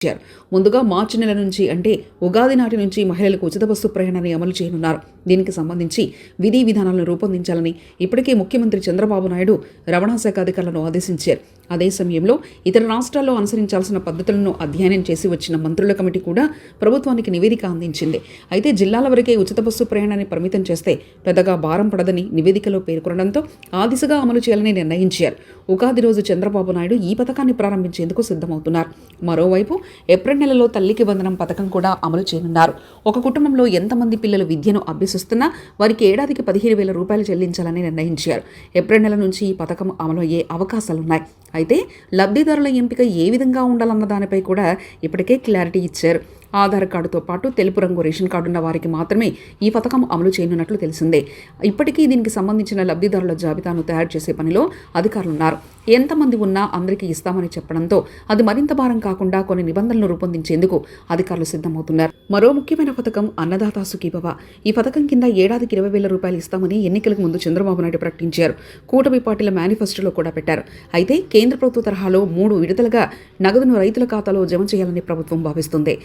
ఇచ్చారు ముందుగా మార్చి నెల నుంచి అంటే ఉగాది నాటి నుంచి మహిళలకు ఉచిత బస్సు ప్రయాణాన్ని అమలు చేయనున్నారు. దీనికి సంబంధించి విధి విధానాలను రూపొందించాలని ఇప్పటికే ముఖ్యమంత్రి చంద్రబాబు నాయుడు రవాణా శాఖ అధికారులను ఆదేశించారు. అదే సమయంలో ఇతర రాష్ట్రాల్లో అనుసరించాల్సిన పద్ధతులను అధ్యయనం చేసి వచ్చిన మంత్రుల కమిటీ కూడా ప్రభుత్వానికి నివేదిక అందించింది. అయితే జిల్లాల వరకే ఉచిత బస్సు ప్రయాణాన్ని పరిమితం చేస్తే పెద్దగా భారం పడదని నివేదికలో పేర్కొనడంతో ఆ దిశగా అమలు చేయాలని నిర్ణయించారు. ఉగాది రోజు చంద్రబాబు నాయుడు ఈ పథకాన్ని ప్రారంభించేందుకు సిద్ధమవుతున్నారు. మరోవైపు ఏప్రిల్ నెలలో తల్లికి వందనం పథకం కూడా అమలు చేయనున్నారు. ఒక కుటుంబంలో ఎంతమంది పిల్లలు విద్యను అభ్యసిస్తున్నా వారికి ఏడాదికి పదిహేను వేల రూపాయలు చెల్లించాలని నిర్ణయించారు. ఏప్రిల్ నెల నుంచి ఈ పథకం అమలు అయ్యే అవకాశాలున్నాయి. అయితే లబ్ధిదారుల ఎంపిక ఏ విధంగా ఉండాలన్న దానిపై కూడా ఇప్పటికే క్లారిటీ ఇచ్చారు. ఆధార్ కార్డుతో పాటు తెలుపు రంగు రేషన్ కార్డు ఉన్న వారికి మాత్రమే ఈ పథకం అమలు చేయనున్నట్లు తెలిసిందే. ఇప్పటికీ దీనికి సంబంధించిన లబ్ధిదారుల జాబితాను తయారు చేసే పనిలో అధికారులు ఉన్నారు ఎంతమంది ఉన్నా అందరికీ ఇస్తామని చెప్పడంతో అది మరింత భారం కాకుండా కొన్ని నిబంధనలు రూపొందించేందుకు అధికారులు సిద్ధమవుతున్నారు. మరో ముఖ్యమైన పథకం అన్నదాత సుఖీభవ. ఈ పథకం కింద ఏడాదికి ఇరవై వేల రూపాయలు ఇస్తామని ఎన్నికలకు ముందు చంద్రబాబు నాయుడు ప్రకటించారు. కూటమి పార్టీల మేనిఫెస్టోలో కూడా పెట్టారు. అయితే కేంద్ర ప్రభుత్వ తరహాలో మూడు విడతలుగా నగదును రైతుల ఖాతాలో జమ చేయాలని ప్రభుత్వం భావిస్తుంది.